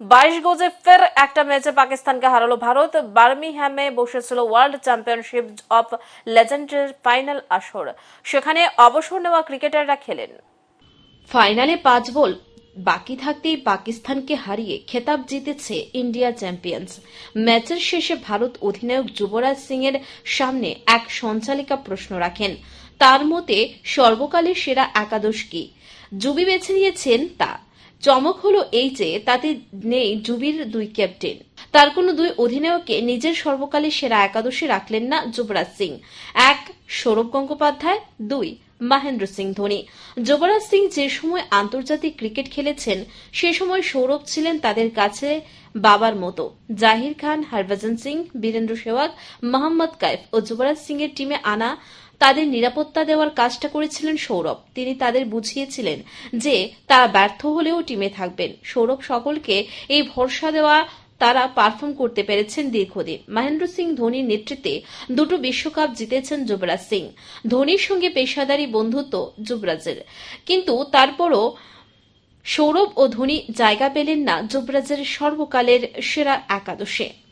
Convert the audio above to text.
বাইশ গজে ফের একটা ম্যাচে পাকিস্তানকে হারালো ভারত। বার্মিংহামে বসেছিল ওয়ার্ল্ড চ্যাম্পিয়নশিপ অফ লেজেন্ডের ফাইনাল আসর। সেখানে অবসর নেওয়া ক্রিকেটাররা খেলেন। ফাইনালে পাঁচ বল বাকি থাকতেই পাকিস্তানকে হারিয়ে খেতাব জিতেছে ইন্ডিয়া চ্যাম্পিয়ন্স। ম্যাচের শেষে ভারত অধিনায়ক যুবরাজ সিং এর সামনে এক সঞ্চালিকা প্রশ্ন রাখেন, তার মতে সর্বকালের সেরা একাদশ কি? জুবি বেছে নিয়েছেন তা। চমক হলো এই যে, তাতে নেই জুবির দুই ক্যাপ্টেন। তার কোনো দুই অধিনায়ককে নিজের সর্বকালের সেরা একাদশে রাখলেন না যুবরাজ সিং। এক, সৌরভ গঙ্গোপাধ্যায়। দুই মহেন্দ্র সিং ধোনি। যুবরাজ সিং যে সময় আন্তর্জাতিক ক্রিকেট খেলেছেন, সে সময় সৌরভ ছিলেন তাদের কাছে বাবার মতো। জাহির খান, হরভজন সিং, বীরেন্দ্র সেহবাগ মোহাম্মদ কাইফ ও যুবরাজ সিং এর টিমে আনা তাদের নিরাপত্তা দেওয়ার কাজটা করেছিলেন সৌরভ। তিনি তাদের বুঝিয়েছিলেন যে তারা ব্যর্থ হলেও টিমে থাকবেন। সৌরভ সকলকে এই ভরসা দেওয়া তারা পারফর্ম করতে পেরেছেন দীর্ঘদিন। মহেন্দ্র সিং ধোনির নেতৃত্বে দুটো বিশ্বকাপ জিতেছেন যুবরাজ সিং। ধোনির সঙ্গে পেশাদারি বন্ধুত্ব যুবরাজের। কিন্তু তারপরও সৌরভ ও ধোনি জায়গা পেলেন না যুবরাজের সর্বকালের সেরা একাদশে।